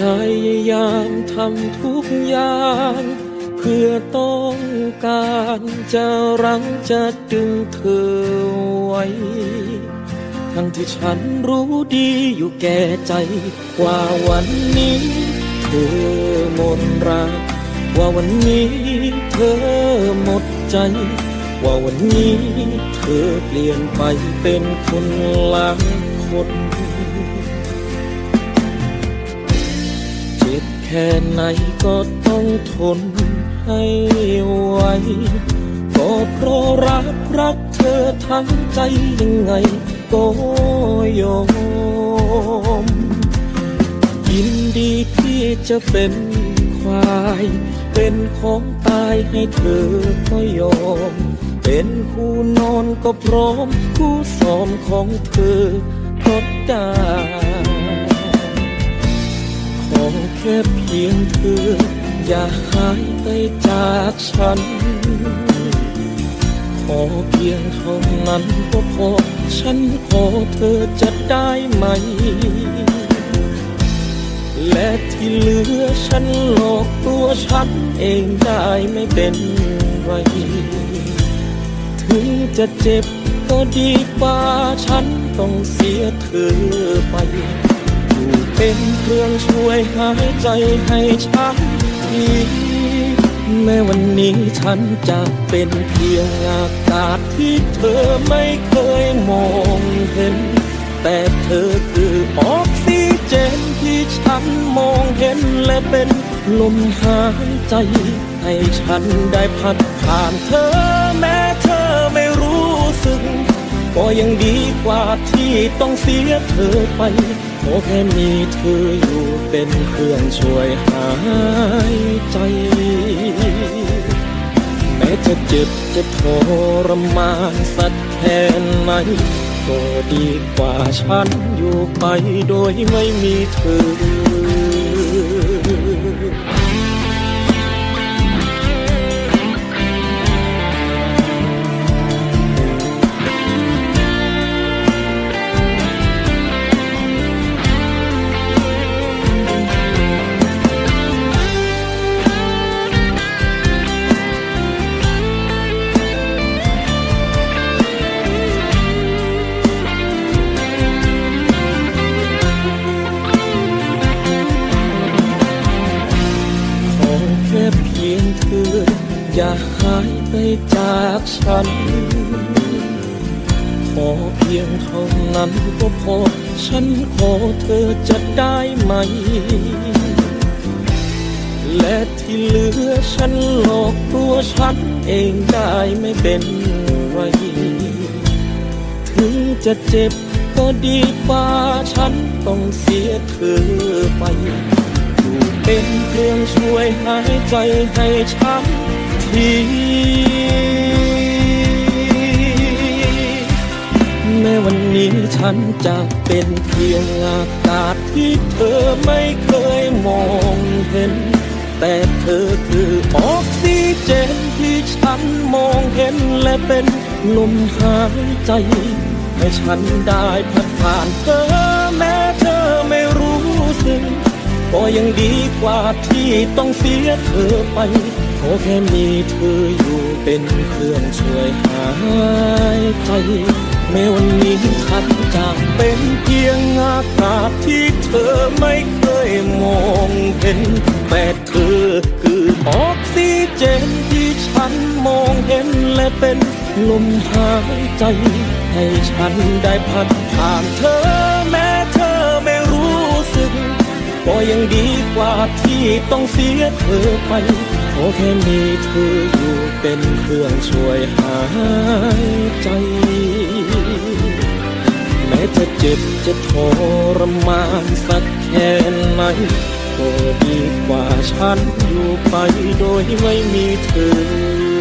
พยายามทำทุกอย่าง เพื่อต้องการจะรั้งจะดึงเธอไว้ ทั้งที่ฉันรู้ดีอยู่แก่ใจ ว่าวันนี้เธอหมดรัก ว่าวันนี้เธอหมดใจ ว่าวันนี้เธอเปลี่ยนไปเป็นคนละคน จ็บแค่ไหนก็ต้องทนให้ไหวก็เพราะรักรักเธอทั้งใจยังไงก็ยอม ยินดีที่จะเป็นควาย เป็นของตายให้เธอก็ยอม เป็นคู่นอนก็พร้อม คู่สอมของเธอก็ได้ขอ แค่เพียงเธอ อย่าหายไปจากฉัน ขอเพียงเท่านั้นก็พอ ฉันขอเธอจะได้ไหม และที่เหลือฉันหลอกตัวฉันเองได้ไม่เป็นไรถึงจะเจ็บก็ดีกว่าฉันต้องเสียเธอไป เป็นเครื่องช่วยหายใจให้ฉันทีแม้วันนี้ฉันจะเป็นเพียงอากาศที่เธอไม่เคยมองเห็น แต่เธอคือออกซิเจนที่ฉันมองเห็นและเป็นลมหายใจ ให้ฉันได้พัดผ่านเธอแม้เธอไม่รู้สึก ก็ยังดีกว่าที่ต้องเสียเธอไป ขอแค่มีเธออยู่เป็นเครื่องช่วยหายใจ แม้จะเจ็บจะทรมานสักแค่ไหนก็ดีกว่าฉันอยู่ไปโดยไม่มีเธอ ฉัน ขอเพียงเท่านั้นก็พอ ฉันขอเธอจะได้ไหม และที่เหลือฉันหลอกตัวฉันเองได้ไม่เป็นไร ถึงจะเจ็บก็ดีกว่าฉันต้องเสียเธอไปอยู่เป็นเครื่องช่วยหายใจให้ฉันที นี้ฉันจะเป็นเพียงอากาศที่เธอไม่เคยมองเห็น แต่เธอคือออกซิเจนที่ฉันมองเห็นและเป็นลมหายใจ ให้ฉันได้พัดผ่านเธอแม้เธอไม่รู้สึกก็ยังดีกว่าที่ต้องเสียเธอไปขอแค่มีเธออยู่เป็นเครื่องช่วยหา ยใจแม้วันนี้ฉันจะเป็นเพียงอากาศที่เธอไม่เคยมองเห็น แต่เธอคือออกซิเจนที่ฉันมองเห็นและเป็นลมหายใจ ให้ฉันได้พัดผ่านเธอแม้เธอไม่รู้สึก ก็ยังดีกว่าที่ต้องเสียเธอไป แค่มีเธออยู่เป็นเครื่องช่วยหายใจ แม้จะเจ็บจะทรมานสักแค่ไหนก็ดีกว่าฉันอยู่ไปโดยไม่มีเธอ